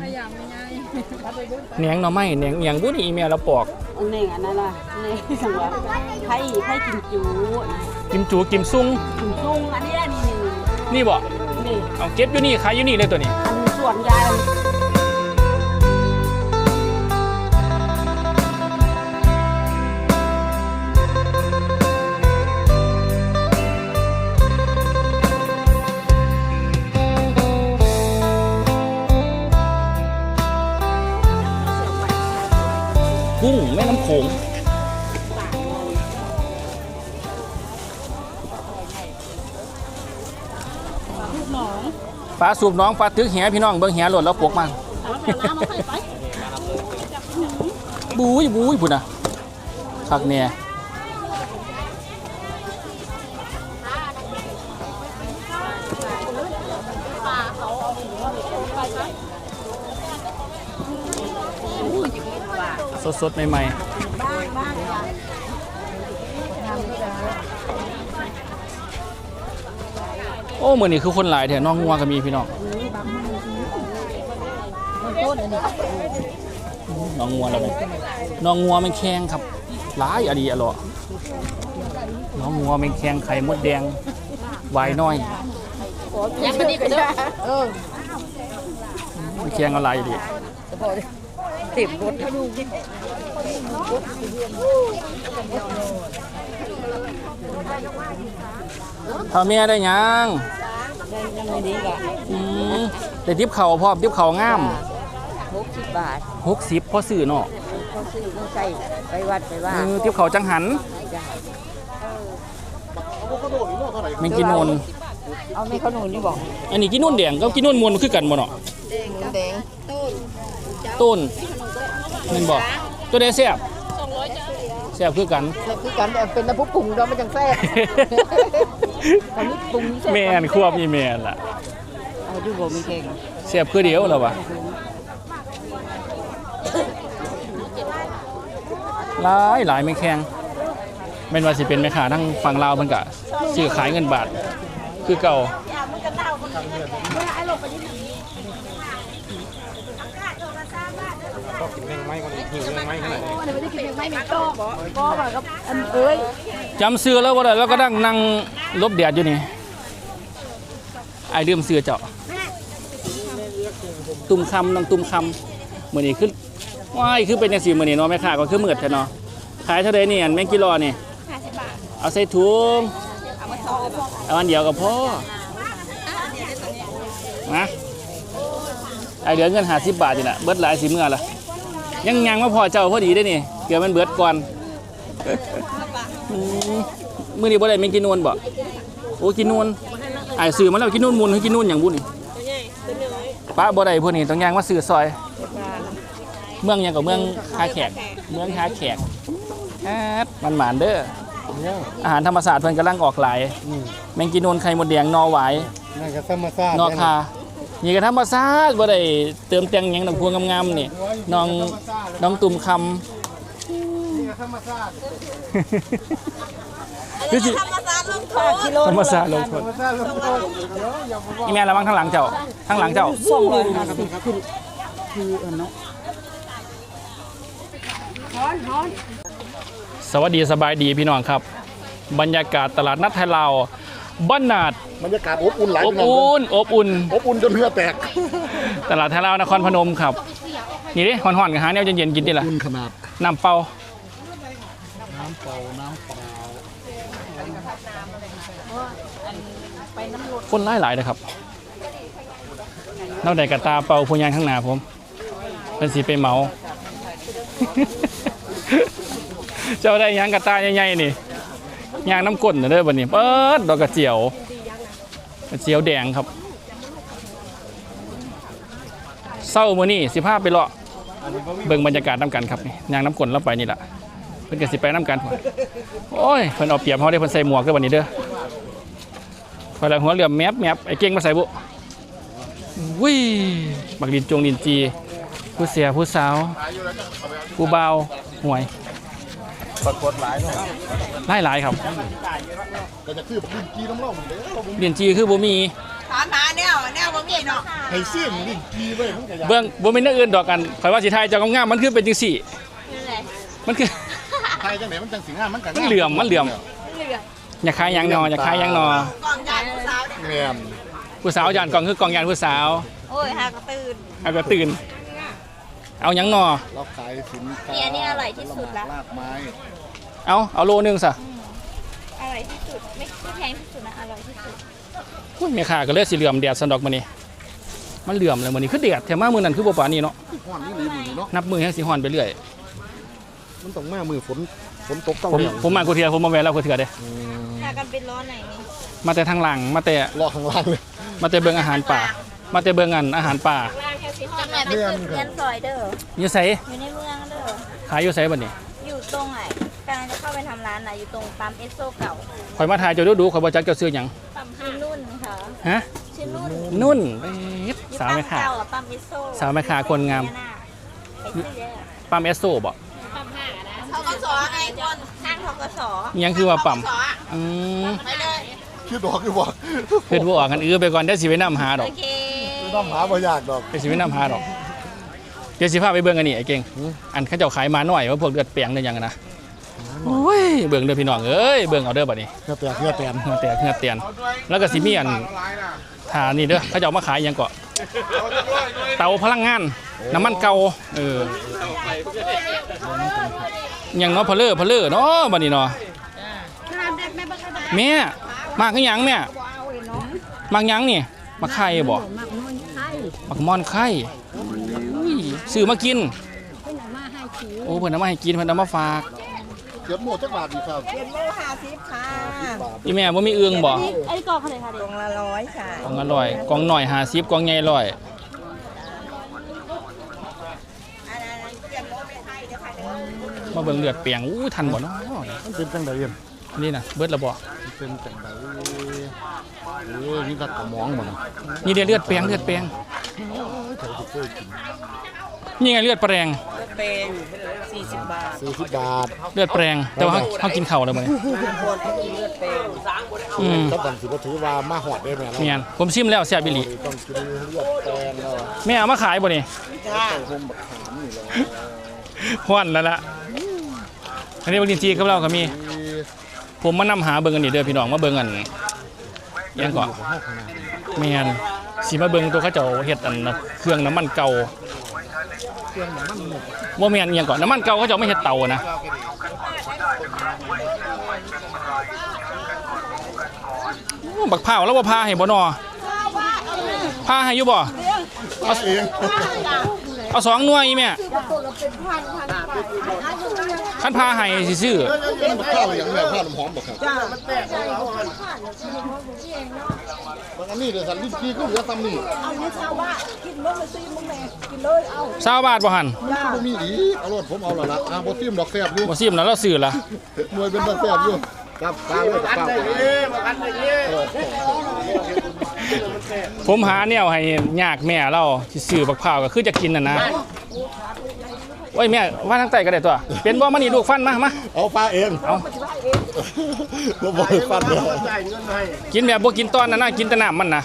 พยายามไม่ง่ายแหนงหน่อไม้แหนงอหย่างบุนี่อีเมลเราปอกอันนี้อันนั้นล่ะนี่สังว่าไผ่ไผ่กินจูกิมจูกิมซุงกินจุงอันนี้อันนี้นี่บ่นี่เอาเก็บอยู่นี่ขายอยู่นี่เลยตัวนี้อันส่วนยาย สูบน้องปลาตึกแหพี่น้องเบิ่งแหหล่นแล้วปกมันบุ้ยบุ้ยพุ่นน่ะคักเนี่ยสดๆ ใหม่ๆ โอ้มือนี่คือคนหลายแถวน้องงัวก็มีพี่น้องน้องงัวแล้วไหมน้องงัวมันแข็งครับหลายอดีอร่อยน้องงัวมันแข็งไข่มดแดงวายน้อยยังไม่ดีก็ได้เออมันแข็งอะไรดีเต็มรถ ถ้าเมียได้หยังยังไม่ดีกะอืมแต่ทิปเข่าพร้อมทิปเข่างามหกสิบบาท60พอซื้อเนาะเขาซื้อเขาใส่ไปวัดไปว่าเออทิปเข่าจังหันแมงกินนวลเอาไม่ขนุนนี่บอก อันนี้กินนวลแดงก็กินนวลมวนคือกันบ่เนาะแดงต้นแมันบ่ตัวใดแซ่บแซ่บคือกันแล้วคือกันแต่เป็นน้ำพุปรุงเราไม่จังแซ่บ อันนี้ปรุงแซ่บแม่นควบมีแม่นล่ะเอาดูบ่มีแข่งเสียบคือเดียวแล้ววะหลายหลายไม่แข็งแม่นว่าสิเป็นแม่ค้าทั้งฝั่งลาวเพิ่นก็ซื้อขายเงินบาท คือเก่าอันเอ้ย จำซื้อแล้วบ่ได้แล้วก็นั่งนั่งลบแดดอยู่นี่ไอ้ลืมซื้อเจ้าตุ่มคำน้องตุ่มคำมื้อนี้คือว้ายคือเป็นจังซี่มื้อนี้เนาะแม่ค้าก็คือมือดแท้เนาะขายเท่าใดนี่อันแมงกิโลนี่เอาใส่ถุงเอาอันเดียวก็พอนะไอเหลือเงินหาสิบบาทนี่แหละเบิดหลายสิเมื่อละยังยังมาพอเจ้าพอดีได้นี่เกือบมันเบิดก่อน มื้อนี้บ่ได้แม่งกินนวลบ่โอ้กินนวลไอ้ายซื้อมาแล้วกินนวลมูลให้กินนวลหยังบุนี่ป้าบ่ได้พวกนี้ต้องย่างมาซื้อซอย เมืองหยังกับเมืองคาแขก เมืองคาแขกครับมันหมานเด้ออาหารธรรมศาสตร์เพิ่นกำลังออกหลายแมงกินนวลไข่มดแดงนอหวายนั่นก็ธรรมชาตินอคานี่ก็ธรรมศาสตร์บ่ได้เติมแต่งหยังดอกพวงงามๆนี่น้องน้องตุ่มคำธรรมชาติ คือสิกิโลธรรมศาสตร์ลงทุนธรรมชาติลงโทษเดี๋ยวอย่ามาบอกอีแม่ระวังข้างหลังเจ้าข้างหลังเจ้าสองร้อยห้าสิบคือคือเออเนาะสวัสดีสบายดีพี่น้องครับ บรรยากาศตลาดนัดไทยลาวบ้านนาดบรรยากาศอบอุ่นหลายอบพี่น้งอุ่นอบอุ่นอบอุ่นจนเหือแตก ตลาดไทยลาวนครพนมครับ นี่ดิห่อนๆกันหาแนวเย็นๆกินดิล่ะอุ่นขนาดน้ำเปล่าน้ำเปล่าน้ำเปล่า คนหลายหลายนะครับนอกจากกระตาเป่าผู้ยางข้างหน้าผม เป็นสีไปเหมา เจ้าได้ยังกระตาใหญ่ๆนี่ยางน้ำก้นเด้อบัดนี้เปิดดอกกระเจียวกระเจียวแดงครับเศร้ามือนี้สิพาไปเลาะเบิ่งบรรยากาศน้ำกันครับนี่ยางน้ำก้นเราไปนี่แหละเพิ่นก็สิไปน้ำกันโอ้ยเพิ่นเอาเปรียบเฮาได้เพิ่นใส่หมวกเด้อบัดนี้เด้อ อแล้วหัวเหลือมแมบแมบไอ้เก่งมาใส่บุวิบักดินจงดินจี ผู้เสียผู้สาว ผู้เบาวห่วยปรากฏหลายเนาะหลายหลายๆครับก็จะคือพื้นที่น้ำเล่าเหมือนเดิมดินจีคือบ่มีถามหาแนวแนวบ่มีเนาะให้เสี่ยงลิ้นกีไว้มันก็อยากเบื้องบ่แม่นอย่างอื่นดอกกันข่อยว่าสิทายเจ้างามๆมันคือเป็นจังซี่มันคือไทยจังไหนมันจังสิงามมันก็มันเหลื่อมมันเหลื่อม อย่าคายหยังนออย่าคายหยังนอกองใหญ่ผู้สาวเด็กแม่นผู้สาวยานกล่องคือกล่องยานผู้สาวโอ้ยหากระตื่น เอาก็ตื่น เอาหยังนอเราขายสินค้าเนี่ยนี่อร่อยที่สุดละลากไม้เอาเอาโลนึงซะอร่อยที่สุดไม่ไม่แพงที่สุดนะอร่อยที่สุดอุ้ยแม่ค้าก็เลยสิเหลื่อมแดดสันดอกมื้อนี้มันเหลื่อมเลยมื้อนี้คือแดดแถมมามื้อนั้นคือบ่ปานนี้เนาะฮ้อนนี่ดีมื้อนี้เนาะนับมือให้สิฮ้อนไปเรื่อยมันต้องมามือฝนฝนตกต้องผมเรื่องผมมากูเทียผมมาแวะแล้วกูเถื่อเด้อืมหา กันเป็นร้อนไหนนี่มาแต่ทางหลังมาแต่รอข้างล่างเลยมาแต่เบิ่งอาหารป่า มาแต่เบิ่งอันอาหารป่าจังไหนเป็นตึกเรียนซอยเด้ออยู่ไสอยู่ในเมืองเด้อขายอยู่ไสบัดนี้อยู่ตรงไหนกำลังจะเข้าไปทำร้านนะอยู่ตรงปั๊มเอสโซเก่าข่อยมาถ่ายเจ้าดูดูข่อยบ่จักเจ้าซื้อหยังชื่อนุ่นค่ะฮะชื่อนุ่นนุ่นเอ๊ะอยู่สาวปั๊แม่มค้าเก่าอะปั๊มเอสโซสาวแม่ค้าคนงามไปซื้อเยอะปั๊มเอสโซบ่ ทกสไงคนข้างทกสอิหยังคือว่าปั๊มอืมไปเลยคิดดอกคือบ่เพิ่นบ่ออกกันอื้อไปก่อนเดี๋ยวสิไปนำหาดอโอกเคต้องหาบ่ยากดอกเดี๋ยวสิไปนำหาดอกเดี๋ยวสิพาไปเบิ่งอันนี้ไอ้เก่งหืออันเขาเจ้าขายมาหน่อยว่าพวกเลือดเปียงเด้อหยังอะนะโอ้ยเบิ่งเด้อพี่น้องเอ้ยเบิ่งเอาเด้อบัดนี้เพื่อแตกเพื่อแตนเงาเตียเงาเตียนแล้วก็สิมีอันหานี่เด้อเขาจะเอามาขายอิหยังเกาะเตาพลังงาน น้ำมันเก่าเอออิ หยังเนาะเพลเลอร์เพลเลอร์เนาะบัดนี้เนาะแม่มากคือหยังแม่มากหยังนี่มาไข่บ่มักมอนไข่อุ้ยซื้อมากินโอ้เพิ่นเอามาให้กินเพิ่นเอามาฝากเก็บหมดจักบาทดีครับเจ็ดโมห้าสิบค่ะบาทอีแม่บ่มีเอื้องบ่ไอ้กองเท่าไหร่คะเด็กกองละร้อยค่ะกองอร่อยกองหน่อย50กองใหญ่ร้อย อันนั้นเจ็ดโมไม่ให้เดี๋ยวค่ะเดี๋ยว มาเบิ่งเลือดเปียงอู้ทันบ่เนาะมันเป็นจังไดเรียนนี่นะเบิดและบ่มันเป็นจังไดโอ้ยนี่ก็กระหมองบ่นะนี่เดี๋ยวเลือดเปียงเลือดเปียงเธอสิเคยกินนี่ไงเลือดแปลงเป็นสี่สิบบาท40บาท เลือดแปลงแต่ว่าเฮาเฮากินข้าวแล้วมื้อนี้คนเขากินเลือดเป็นอืมก็กันสิบ่ถือว่ามาฮอดได้แม่เนาะเมียนผมชิมแล้วแซ่บอีหลีต้องกินเลือดแตนแล้วแม่เอามาขายบ่นี่จ้าใส่พมบักขามนี่แหละฮ้อนแล้วล่ะ อันนี้บางทีกับเราก็มี ผมมานำหาเบิ่งอันนี้เด้อพี่น้องมาเบิ่งอันอิหยังก่อนแม่นสิมาเบิ่งตัวเขาเจ้าเฮ็ดอันนะเครื่องน้ำมันเก่าเครื่องน้ำมันหมดว่าแมนยังก่อนน้ำมันเก่าเขาเจ้าไม่เฮ็ดเตานะบักพร้าแล้วบ่พาให้บ่นอพาให้อยู่บ่เอาเอง เอาสองหน่วยอีแม่คันพาให้สิซื้อมันข้าวอย่างแบบข้าวน้ำหอมบ่ครับจ้ามันแตกอันนี้เดี๋ยวสันลิ้นกี้ก็เหลือซ้ำนี่สาวบาทบ่หันมันบ่มีอีเอารถผมเอาและละอ่าบ่ซิมดอกแซ่บอยู่บ่ซิมแล้วเราซื้อละหน่วยเป็นดอกแซ่บอยู่ครับตาเลยกับข้าวเออ ผมหาแนวให้ยากแม่เราสิซื้อบักพร้าวก็คือจะกินน่ะนะโอ้ยแม่ว่าทางใต้ก็ได้ตัว เป็นบ่มานี่ลูกฟันมามาเอาปลาเองเอาบ่บ่ให้ฟันเลยกินแบบบ่กินตอนนั้นนะกินแต่น้ำมันนะ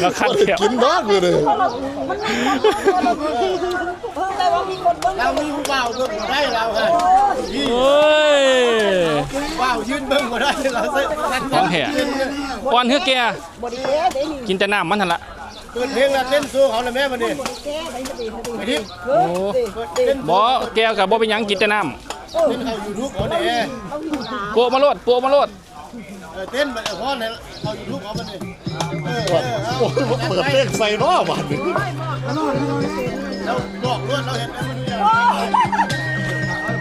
เราคัดบ่ได้เขียวกินดอกเลยเด้อเรามีผู้บ่าวเบิ่งบ่ได้เราค่ะโอ้ยบ่าวยืนเบิ่งบ่ได้เราเส้นสั่นของแท้ก่อนเฮือแกกินแต่น้ำมันทันละเปิดเพลงแล้วเต้นสู้เขาเลยแม่บัดนี้ไปทิพย์โอ้เปิดเต้นบ่แกกับบ่เป็นหยังกินแต่น้เต้นเข้า YouTube เขาแน่ำโปะมาโลดโปะมาโลด เออเต้นแบบพ่อเนี่ยเข้า YouTube เขาบัดนี้เออเออเอาโอ้ยบ่เปิดเพลงใส่เนาะบาดนี้เราบอกรวดเราเห็นแล้วมันเนี่ย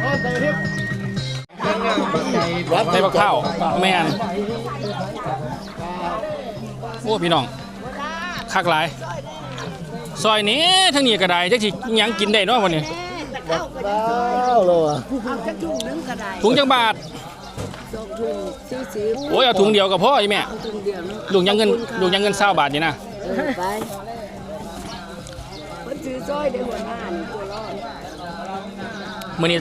พ่อใส่ทิพย์ใส่บักข้าวแม่นโอ้พี่น้องคักหลาย ซอยนี้ทางนี้ก็ได้จักสิหยังกินได้เนาะวันนี้ว้าวเลยว่ะถุงจังบาท โอ้ยเอาถุงเดียวกับพ่อไอ้แม่ลูกยังเงินลูกยังเงินเศร้าบาทนี่นะไปคนซื้อซอยได้หัวหน้านี่ตัวรอด มื้อนี้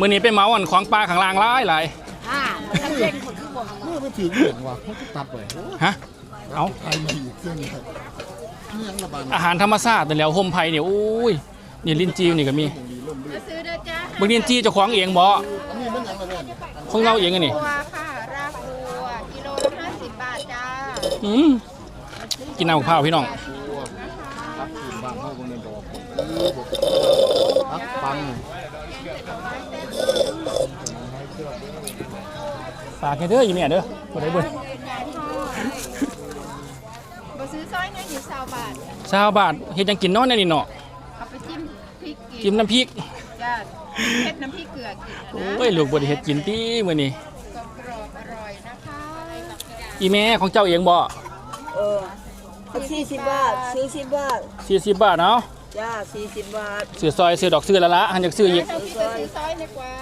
มื้อนี้ไปเหมาอันของปลาข้างล่างหลายหลายฮเมื่อไปถึงเหมือนว่าเขาก็ตัดไปฮะ เอา ไทยมาอีกเครื่องนึงนี่ยังระบาดอาหารธรรมชาติแต่นแหล้วโฮมไผ่เนี่ยโอ้ยนี่ลิ้นจีนี่ก็มีบางลิ้นจีเจ้าของเองบ่นี่มันยังระบาด ของเราเองอันนี่บัวค่ะรากบัวกิโลละห้าสิบบาทจ้าอืมกินน้ำมะพร้าวพี่น้องตัดคืนบ้านเขาคงเดินดอกตัดปังฝากให้เด้ออีแม่เด้อบ่ได้เบิ่งบ่ซื้อซอยเนื้ออยู่สาวบาทชาวบ้านเฮ็ดหยังกินเนอนนี่เนาะเอาไปจิ้มพริกกิจิ้มน้ำพริกจ้า เผ็ดน้ำพริกเกลือกินนะโอ้ยลูกบ่ได้เฮ็ดกินติมื้อนี้กรอบกรอบๆอร่อยนะคะอีแม่ของเจ้าเองบ่เออสี่สิบบาทซื้อสิบบาท40บาทเนาะจ้าสี่สิบบาทซื้อซอยซื้อดอกซื้อละละหันอยากซื้ออีกเอาพี่ไปซื้อซอยดีกว่า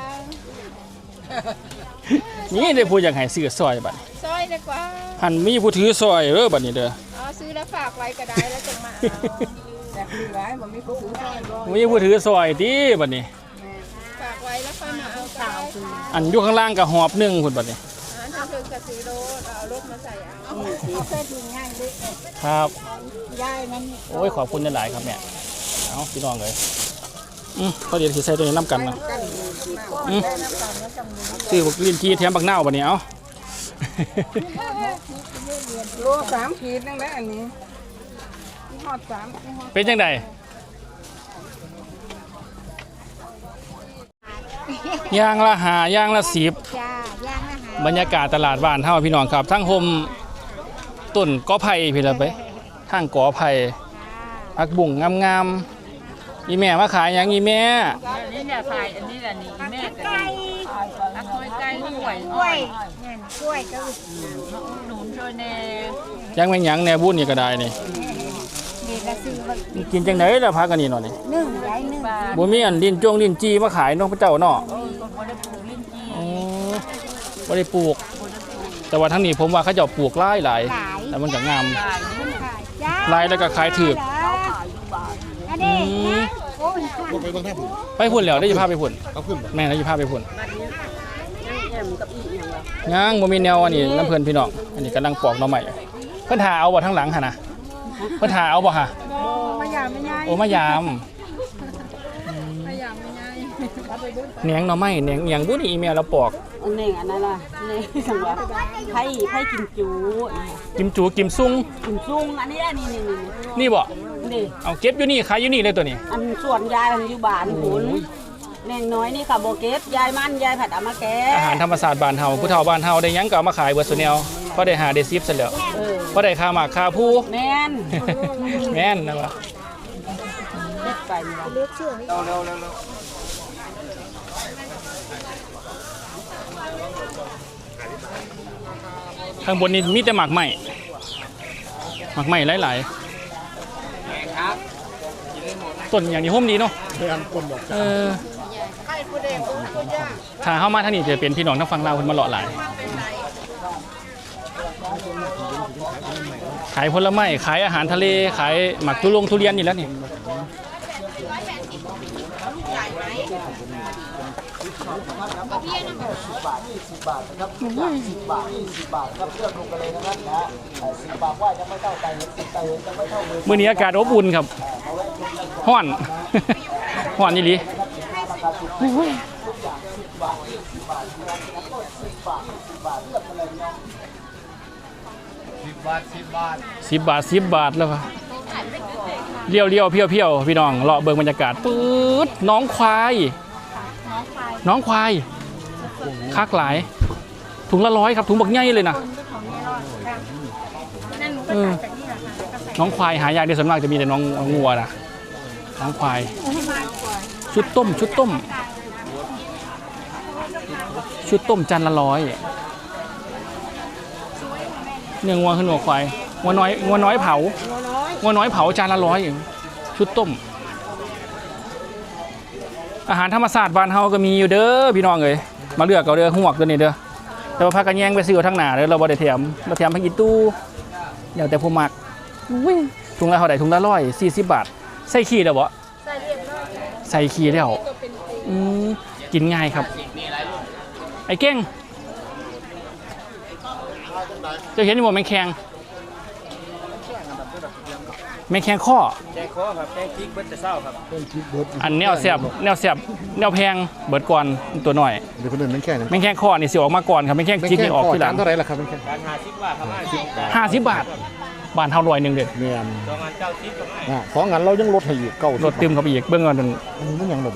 นี่ได้พูดอยากให้ซื้อซอยบัดซอยดีกว่าหันมีผู้ถือซอยเด้อบัดนี้เด้อเอาซื้อแล้วฝากไว้ก็ได้แล้วจะมาเอาแต่คือไรมันมีผู้ถือซอยบ่มีผู้ถือซอยติบัดนี้ ฝากไว้แล้วค่ อยมาเอาก็ได้ค่ะอันอยู่ข้างล่างก็หอบหนึงพุ่นบัดนี้อ่าถ้าเธอกระซื้อรถเอารถมาใส่เอาเอาแค่ถึงง่ายเลยครับยายมันโอ้ยขอบคุณหลายๆครับแม่เอาพี่น้องเลยอืมพอดีสิใส่ตัวนี้น้ำกันนะอืมซื้อบักลิ้นจีแถมบักนาวบัดนี้เอาโลสามขีดนึงแล้วอันนี้หอดสามหอดเป็นจังได ย่างละหาย่างละสิบจ้าย่างอาหารบรรยากาศตลาดบ้านเฮาพี่น้องครับ ทั้งโฮมต้นกอไผ่พี่ละไปทางกอไผ่ผักบุ้งงามๆอีแม่มาขายหยังอีแม่นี่เนี่ยขายอันนี้แหละนี่แม่ไก่ตักน้อยไก่กล้วยกล้วยเนี่ยกล้วยก็หนุนช่วยแน่ยังแม่นหยังแหน่บุญนี่ก็ได้นี่เด็ กละซื้อมากินจังไดล่ะพักกันนี่เนาะนี่นึ่งไรนึ่งบ่มีอันลิ้นจ้วงลิ้นจีมาขายเนาะพระเจ้าเนาะคนได้ปลูกลิ้นจีอ๋อบ่ได้ปลูก แต่ว่าทั้งนี้ผมว่าเขาเจ้าปลูกหลายหลายแต่มันก็งามขายนี่ขายจ้าหลายแล้วก็ขายถูกอันนี้อืมนะโอ้ยลงไปเบิ่งแท่ผมไปพุ่นแล้วได้สิพาไปพุ่นเอาขึ้นบ่แม่ได้สิพาไปพุ่นแอมกับอีอย่างละย่างบ่มีแนวอันนี้น้ำเพิ่นพี่น้องอันนี้กำลังปอกหน่อใหม่เพิ่นหาเอาบ่ทั้งหลังหั่นน่ะ เพิ่นหาเอาบ่ฮะมายามไม่ง่ายโอ้มายามมายามไม่ง่ายแหนงหน่อไม้แหนงเอียงบุนี่อีเมลเราปอกอันนี้อันนั้นล่ะนี่สังวะไผ่ไผ่กินจูกิมจูกิมซุงกินซุงอันนี้อันนี้นี่นี่บ่นี่เอาเก็บอยู่นี่ขายอยู่นี่เลยตัวนี้ อันส่วนยายมันอยู่บ้านขุนแมงน้อยนี่ค่ะโบเก็บยายมันยายผัดเอามาแกะอาหารธรรมศาสตร์บ้านเฮาผู้เฒ่าบ้านเฮาได้หยังก็เอามาขายเบิดซุแนว พอได้หาได้ซิบซะแล้วเออพอได้ค่าหมากค่าผู้ แม่นแม่นนะวะเด็ดไปนี่ล่ะข้างบนนี่มีแต่หมากใหม่หมากใหม่หลายๆต้นอย่างนี้ห่มดีเนาะไปอันคนบอกเออถ้าเข้ามาทางนี้จะเป็นพี่น้องทางฝั่งลาวคนมาเลาะหลายขายผลไม้ขายอาหารทะเลขายหมักทุลงทุเรียนนี่แล้วนี่มื้อนี้อากาศอบอุ่นครับห้อนห้อนนี่ลี บบาทสิบบาทสิบบาทสิบบาทแล้วครับเลี้ยวเลี้ยวเพียวเพียวพี่น้องเลาะเบิ่งบรรยากาศปื๊ดน้องควาย น้องควายคักหลาย ถุงละร้อยครับถุงบักใหญ่เลยนะเออน้องควายหายากในส่วนมากจะมีแต่น้องงัวนะน้องควาย ชุดต้มชุดต้ม ชุดต้มจานละร้อย เนื้องัวขึ้นหัวควายงัวน้อยงัวน้อยเผางัวน้อยเผาจานละร้อยชุดต้ม อาหารธรรมศาสตร์บ้านเฮาก็มีอยู่เด้อพี่น้องเอ้ยมาเลือกเอาเด้อหวกตัวนี้เด้อแต่ว่าพากันแย่งไปซื้อเอาทั้งหน้าเด้อเราบ่ได้แถมเราแถมให้กินตู้เดี๋ยวแต่ผู้มักอุ้ยถุงละเท่าใดถุงละร้อยสี่สิบบาทใส่ขี้แล้วบ่ใส่ขี้แล้วอืมกินง่ายครับ ไอ้เก่งเจ้าเห็นอยู่บ่แมงแคงแมงแคงข้อแกงคอครับแกงพริกเบิดแต่เศร้าครับเป็นคิดเบิดอันแนวแสบแนวแสบแนวแพงเบิดก่อนตัวน้อยเดี๋ยวคนอื่นมันแค่นั้นแมงแคงข้อนี่สิออกมาก่อนครับแมงแคงจิกนี่ออกทีหลังเท่าไหร่ล่ะครับแม่แค่การหาชิปว่าทำห้าชิปการห้าสิบบาทบานเท่าร้อยหนึ่งเด็ดเนียนสองงานเก้าชิปก็ไม่อะสองงานเรายังลดให้อีกเก้ารถตึมเข้าไปอีกเบื้องก่อนนั่นอันนี้มันยังลด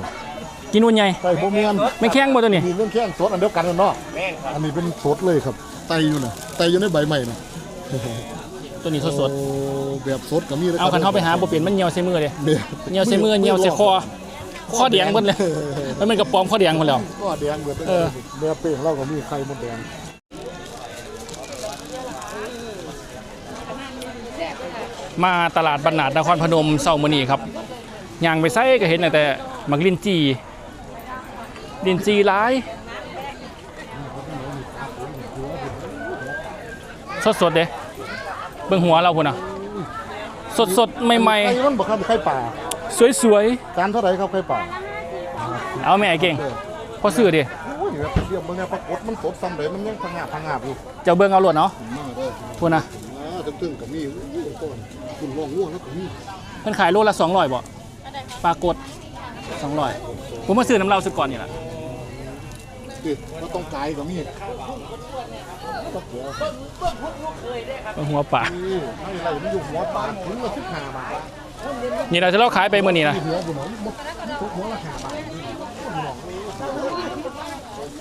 กินวันใหญ่ไต่พวกเมียนแมงแคงบ่ตัวนี้มีเรื่องแค่สดอันเดียวกันเนาะแม่นครับอันนี้เป็นสดเลยครับ ไตอยู่น่ะไตอยู่ในใบใหม่น่ะตัวนี้สดโอ้แบบสดก็มีๆเอาคันเข้าไปหาบ่เปลี่ยนมันเหี่ยวใส่มือเลยเดี๋ยวเหี่ยวใส่มือเหี่ยวใส่คอข้อแดงเบิดเลยมันเป็นกระป๋อมข้อแดงหมดแล้ว ก็แดงเบิดเออเนื้อเป้งเราก็มีไข่มดแดงมาตลาดบรรนาดนครพนมเช้ามื้อนี้ครับย่างไปไสก็เห็นแต่มักลินจีลินจีหลาย สดๆเด้เบิ่งหัวเราพุ่นน่ะสดๆใหม่ไข่มันบ่ครับไข่ป่า ๆ สวยจานเท่าไหร่ครับไข่ป่าๆ เอาแม่ไอ้เก่งพอซื้อดิโอ้ยแบบเรียบมันเนี่ยปรากฏมันสดซ้ำเลยมันยังพังงาบพังงาบอยู่เจ้าเบิ่งเอาโลดเนาะมาเด้อพุ่นน่ะอ่าตึ้งๆกับมีอู้ยต้นคุณง่วงง่วงแล้วก็มีเพิ่นขายโลละ200บ่ปลากด200ผมมาซื้อน้ำเหล้าซะก่อนนี่ล่ะ ติก็ต้องไกลกับมีตะเกียบเบิ่งหัวปลานี่ให้ไรมันอยู่หัวปลาถึงละสิบห้าบาทนี่เราจะเล่าขายไปเมื้อนี้นะหัวบุญหนอมดทุกหัวละห้าบาท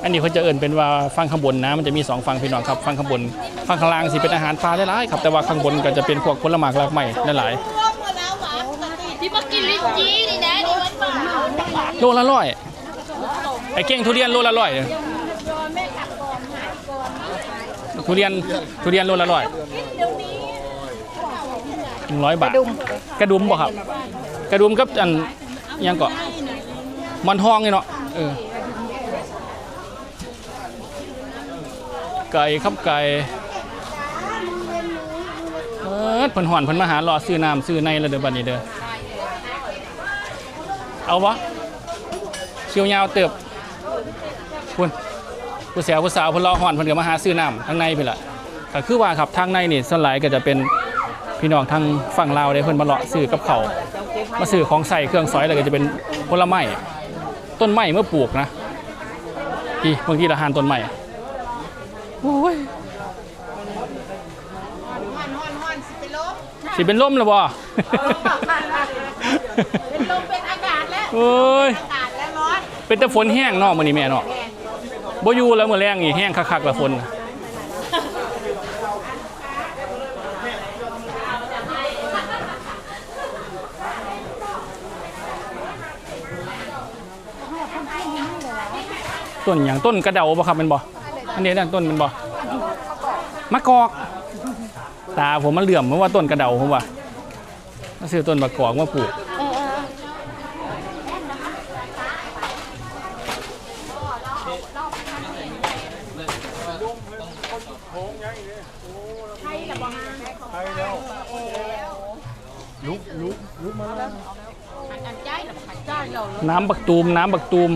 อันนี้เขาจะเอิ่นเป็นว่าฟังข้างบนนะมันจะมีสองฟังพี่น้องครับฟังข้างบนฟังข้างล่างสิเป็นอาหารปลาได้หลายครับแต่ว่าข้างบนก็จะเป็นพวกผลไม้รากไม้หลายที่มากินลิ้นจี่นี่นะนี่มันหวานๆโลละร้อย ไอ้เก่งทุเรียนโลละร้อยทุเรียนทุเรียนโลละร้อยหนึ่งร้อยบาท กระดุมบ่ครับ กระดุมกับอันอิหยังเกาะมันทองนี่เนาะเออไก่ครับไก่เออเพิ่นห่อนเพิ่นมาหารอซื้อน้ำซื้อในแล้วเด้อบัดนี้เด้อเอาวะเชียวยาวเติบคุณ ผู้สาวผู้สาวเพิ่นรอห่อนเพิ่นก็มาหาซื้อน้ำทางในไปละก็คือว่าครับทางในนี่ส่วนหลายก็จะเป็นพี่น้องทางฝั่งลาวเด้เพิ่นมาเลาะซื้อกับเขาวมาซื้อของใส่เครื่องซอยแล้วก็จะเป็นผลไม้ต้นไม้เมื่อปลูกนะพี่บางทีละหานต้นไม้โอ้ยสิเป็นลมแล้วบ่เป็นลมเป็นอากาศแล้วโอ้ย อากาศแล้วร้อน เป็นแต่ฝนแห้งเนาะมื้อนี้แม่เนาะ บ่อยู่แล้วมื้อแรงนี่แห้งคักๆละฝนต้นหยังต้นกระเดาบ่ครับแม่นบ่อันนี้นั่นต้นแมันบ่มะกอก ตาผมมันเหลื่อมเพราะว่าต้นกระเดาผมว่ามาซื้อต้นมะกอกมาปลูกลุกลุกมาแล้ว น้ำบักตูมน้ำบักตูม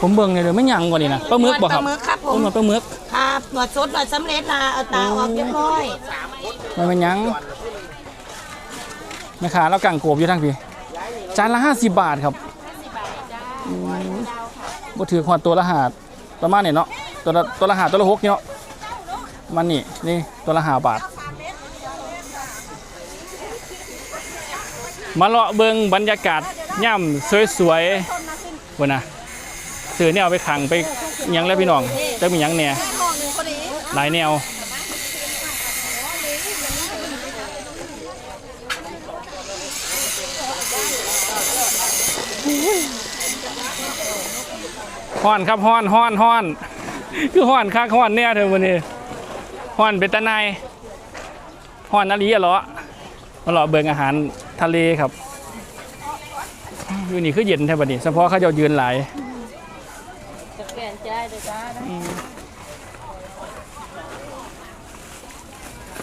ผมเบิ่งเลยเดี๋ยวไม่หยังกว่านี่นะปลาหมึกบ่ครับปลาหมึกครับผมต้นมาปลาหมึกครับหนวดสดหนวดสำเร็จนะเอาตาออกเรียบร้อยมันเป็นหยังแม่ค้าเรากังโกบอยู่ทั้งพี่จานละ50บาทครับอืมบ่ถือขวดตัวละหาดประมาณนี้เนาะตัวละตัวละหาดตัวละหกเนาะ มันนี่นี่ตัวละหาบาท มาเลาะเบิงบรรยากาศย่ำสวยๆวันนะซื้อแนวไปขังไปยังแล้วพี่น้องจะมียังเนี่ยหลายแนวฮ้อนครับฮ้อนฮ้อนฮ้อนคือฮ้อนคักฮ้อนแน่เธอวันนี้ ฮ้อนเป็นตะไนายฮอนนาลีอะเหรอมาเลาะเบิงอาหารทะเลครับ อยู่นี่คือเย็นแท้บัดนี้เฉพาะเขาเจะยืนหลายจะเปลี่ยนใจเดี๋ยวจ้า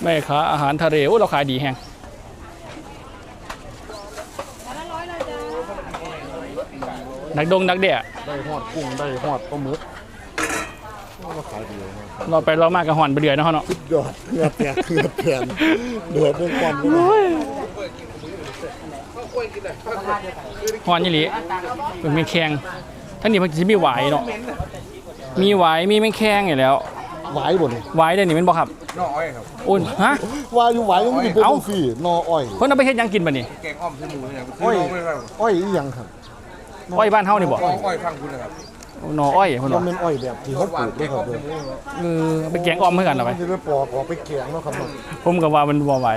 แม่ค้าอาหารทะเลโอ้เราขายดีแฮงดักดงดักเดี่ยได้หอดกุ้งได้หอดปลาหมึก โอ้ก็ขายดีนะเราไปเรามากกับหอนไปเดือยเนาะเนาะสุดยอดเหงือแตกเหงือแตนเดือดเรื่องความเลยนะหอนยี่หลีเป็นแมงแคงท่านนี่มันจะมีหวายเนาะมีหวายมีแมงแคงอยู่แล้วหวายบ่นี่หวายเดี๋ยวนี้มันบ่ครับน้อยครับ โอ้ยฮะวายอยู่หวายยังมีเป็นเอ้า ฟรีนออ้อยเพิ่นเอาไปเฮ็ดหยังกินบัดนี้แกงอ้อมใส่หมูเนี่ยคือน้องไม่ครับอ้อยอีหยังครับอ้อยบ้านเฮานี่บ่อ้อยอ้อยฟังคุณนะครับ หน่ออ้อยเพิ่นมัว่านเป็นอ้อยแบบที่เขาปลูกด้วยครับเด้อเออเอาไปแกงอ้อมเพื่อกันเอาไป มันจะไปปอกออกไปแกงเนาะครับเนาะผมก็ว่ามันบ่ไหว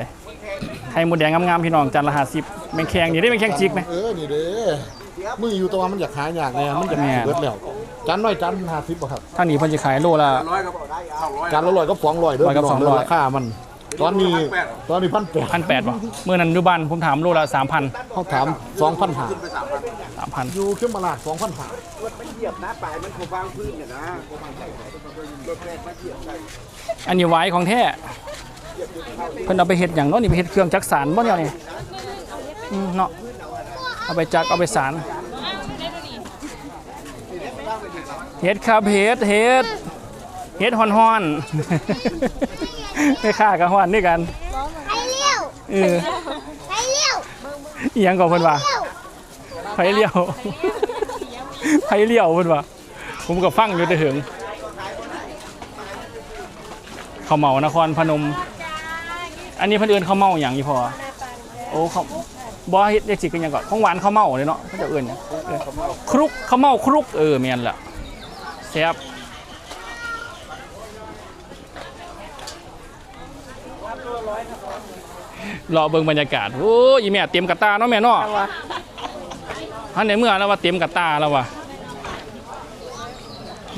ไข่หมดแดงงามๆพี่น้องจานละ50แมงแคงนี่ได้แมงแคงจิกไหม เออนี่เด้มืออยู่ตัวมันอยากหายากแน่มันจะแม่เบิดแล้วจานน้อยจาน50บ่ครับทางนี้เพิ่นสิขายโลละ ร้อยกับสองร้อยจานละร้อยกับ200เด้อร้อยกับพี่น้200เด้ราคามัน ตอนนี้ตอนนี้พันแปด1,800บ่มื้อนั้นอยู่บ้านผมถามโลละ3,000เขาถามสองพันหา 3,000อยู่ขึ้นมาลาดสองพันหาอันนี้ไว้ของแท้เพิ่นเอาไปเฮ็ดหยังเนาะนี่ไปเฮ็ดเครื่องจักสานบ่เนี่ยนี่อืมเนาะเอาไปจักเอาไปสานเฮ็ดครับเฮ็ดเฮ็ดเฮ็ดฮ้อนๆไม่ค่ากับฮ้อนด้วยกันไปเลี้ยวเออไปเลี้ยวอีหยังก่อนเพิ่นว่า ไผเลี้ยวไผเลี้ยวเพิ่นว่าผมก็ฟังอยู่แต่เหิงข้าวเหมานครพนม อันนี้เพิ่นเอิ้นข้าวเมาหยังอีพอโอ้เขาบ่เฮ็ดเรียกสิกันหยังก่อนของหวานข้าวเมาเลยเนาะเขาจะเอิ้นหยังเออครุกข้าวเมาครุกเออแม่นล่ะแซ่บรอเบิ่งบรรยากาศ โอ้ยอีแม่เตรียมกระตาเนาะแม่เนาะ อันในเมื่อแล้วว่าเตรียมกระตาแล้วว่ะ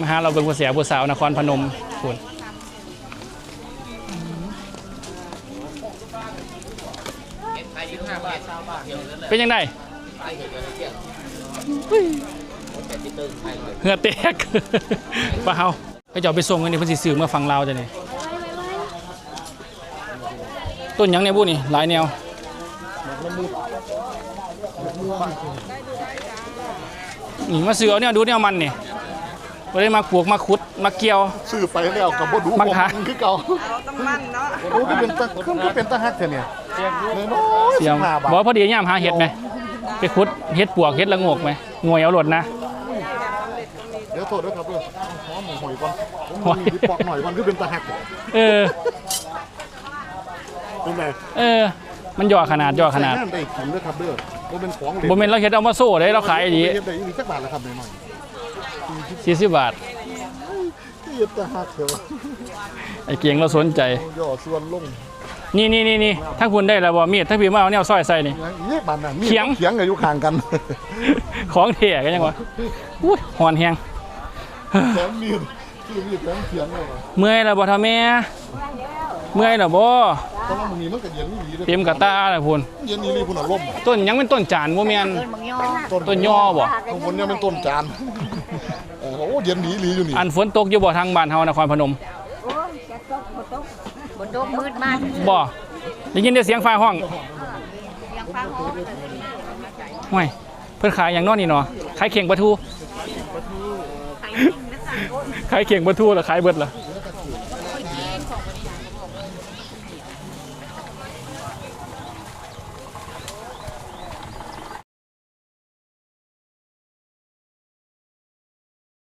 มาหาเราเบิ่งผู้เสียผู้สาวนครพนมคุณเป็นยังไงเหงือแตกปะเฮาไปจ้าไปส่งกันนี่เพิ่นสิซื้อเมื่อฟังลาจะนี่ต้นยังเนี่ยบุนี่หลายแนว นี่มาซื้อเอาเนี่ยดูเนี่ยมันนี่ไม่ได้มาปลูกมาขุดมาเกี่ยว ซื้อไปแล้วกับบ่ดูบางครั้งบ่มันคือเก่าต้องมั่นเนาะโอ้คือเป็นตะคือเป็นตะฮักแท้เนี่ยน้อยๆเสียง15บาทบอกว่าพอดีย่ามหาเห็ดไหมไปขุดเห็ดปวกเห็ดละโงกไหมงวยเอาหลดนะ เดี๋ยวโทษด้วยครับเด้อหอมหอยก่อนผมหอยมีดิปอกหน่อยมันคือเป็นตะฮักเออ เป็นไงเออ มันย่อขนาดย่อขนาด ใส่งได้กินด้วยครับเด้อ บ่เป็นของเหลวบ่แม่นเราเห็ดเอามาโซ่ได้เราขายดีเฮ็ดได้อีกสักบาทละครับหน่อย40บาทๆเฮ็ดตะฮักเถอะไอ้เกียงเราสนใจย่อส่วนลงนี่นี่นี่นี่ทั้งคุณได้แล้วบ่มีดทั้งพี่มาเอาแนวซอยใส่นี่นี่บานน่ะมีเขียงเขียงก็อยู่ข้างกัน ของเถี่ยกันยังวะอุ้ยหอนแฮงแถมมีดคือมีดแถมเขียงเลยว่ะเมื่อยแล้วบ่ท่าแม่เมื่อยแล้วบ่ แต่ว่ามึงนี่มันก็เย็นนี่ดีเด้อเต็มกระตาแล้วพุ่นเย็นนี่ลีพุ่นอารมณ์ต้นหยังเป็นต้นจานบ่แม่นต้นย่อบ่ตรงบนเนี่ยเป็นต้นจานเออโอ้เย็นดีหลีอยู่นี่อันฝนตกอยู่บ่ทางบ้านเฮานครพนมบนโต๊ะมืดมากบ่ได้ยินแต่เสียงฟ้าห้องห่วยเพิ่นขายอย่างเนอนี่เนาะขายเข่งปลาทูขายเข่งปลาทูแล้วขายเบิดล่ะโ